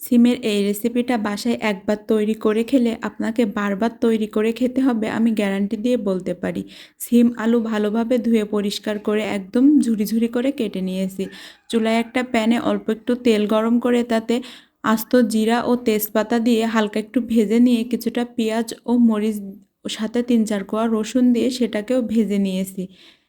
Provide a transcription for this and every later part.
সিমের এই রেসিপিটা বাসায় একবার তৈরি করে খেলে আপনাকে বারবার তৈরি করে খেতে হবে, আমি গ্যারান্টি দিয়ে বলতে পারি। সিম আলু ভালোভাবে ধুয়ে পরিষ্কার করে একদম ঝুরি ঝুরি করে কেটে নিয়েছি। চুলায় একটা প্যানে অল্প একটু তেল গরম করে তাতে আস্ত জিরা ও তেজপাতা দিয়ে হালকা একটু ভেজে নিয়ে কিছুটা পেঁয়াজ ও মরিচ সাথে তিন চার কোয়া রসুন দিয়ে সেটাকেও ভেজে নিয়েছি।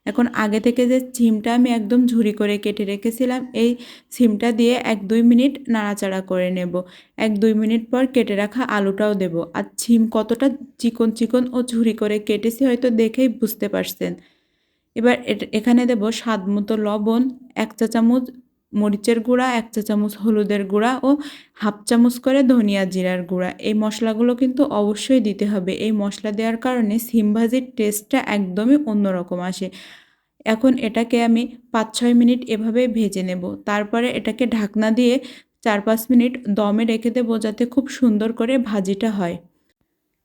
এখন আগে থেকে যে সিমটা আমি একদম ঝুরি করে কেটে রেখেছিলাম, এই সিমটা দিয়ে এক দুই মিনিট নাড়াচাড়া করে নেব। এক দুই মিনিট পর কেটে রাখা আলুটাও দেব। আর ছিম কতটা চিকন চিকন ও ঝুরি করে কেটেছি হয়তো দেখেই বুঝতে পারছেন। এবার এখানে দেব স্বাদ মতো লবণ, এক চা চামচ মরিচের গুঁড়া, এক চা চামচ হলুদের গুঁড়া ও হাফ চামচ করে ধনিয়া জিরার গুঁড়া। এই মশলাগুলো কিন্তু অবশ্যই দিতে হবে। এই মশলা দেওয়ার কারণে সিম ভাজির টেস্টটা একদমই অন্যরকম আসে। এখন এটাকে আমি পাঁচ ছয় মিনিট এভাবে ভেজে নেব। তারপরে এটাকে ঢাকনা দিয়ে চার পাঁচ মিনিট দমে রেখে দেবো যাতে খুব সুন্দর করে ভাজিটা হয়।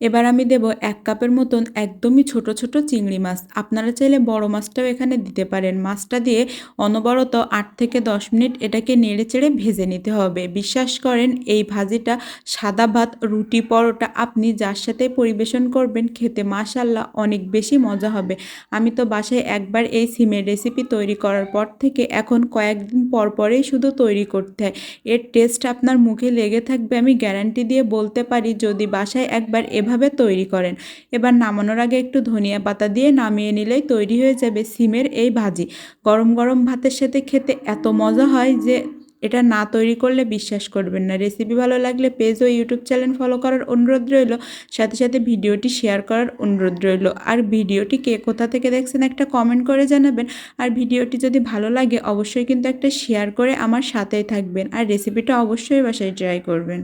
এবার আমি দেব এক কাপের মতন একদমই ছোট ছোট চিংড়ি মাছ। আপনারা চাইলে বড় মাছটাও এখানে দিতে পারেন। মাছটা দিয়ে অনবরত আট থেকে দশ মিনিট এটাকে নেড়ে চেড়ে ভেজে নিতে হবে। বিশ্বাস করেন, এই ভাজিটা সাদা ভাত, রুটি, পরোটা আপনি যার সাথে পরিবেশন করবেন খেতে মাশাল্লাহ অনেক বেশি মজা হবে। আমি তো বাসায় একবার এই সিমের রেসিপি তৈরি করার পর থেকে এখন কয়েকদিন পর পরেই শুধু তৈরি করতে হয়। এর টেস্ট আপনার মুখে লেগে থাকবে আমি গ্যারান্টি দিয়ে বলতে পারি, যদি বাসায় একবার এভাবে তৈরি করেন। এবার নামানোর আগে একটু ধনিয়া পাতা দিয়ে নামিয়ে নিলেই তৈরি হয়ে যাবে সিমের এই ভাজি। গরম গরম ভাতের সাথে খেতে এত মজা হয় যে এটা না তৈরি করলে বিশ্বাস করবেন না। রেসিপি ভালো লাগলে পেজ ও ইউটিউব চ্যানেল ফলো করার অনুরোধ রইল। সাথে সাথে ভিডিওটি শেয়ার করার অনুরোধ রইল। আর ভিডিওটি কে কোথা থেকে দেখছেন একটা কমেন্ট করে জানাবেন। আর ভিডিওটি যদি ভালো লাগে অবশ্যই কিন্তু একটা শেয়ার করে আমার সাথেই থাকবেন। আর রেসিপিটা অবশ্যই বাসায় ট্রাই করবেন।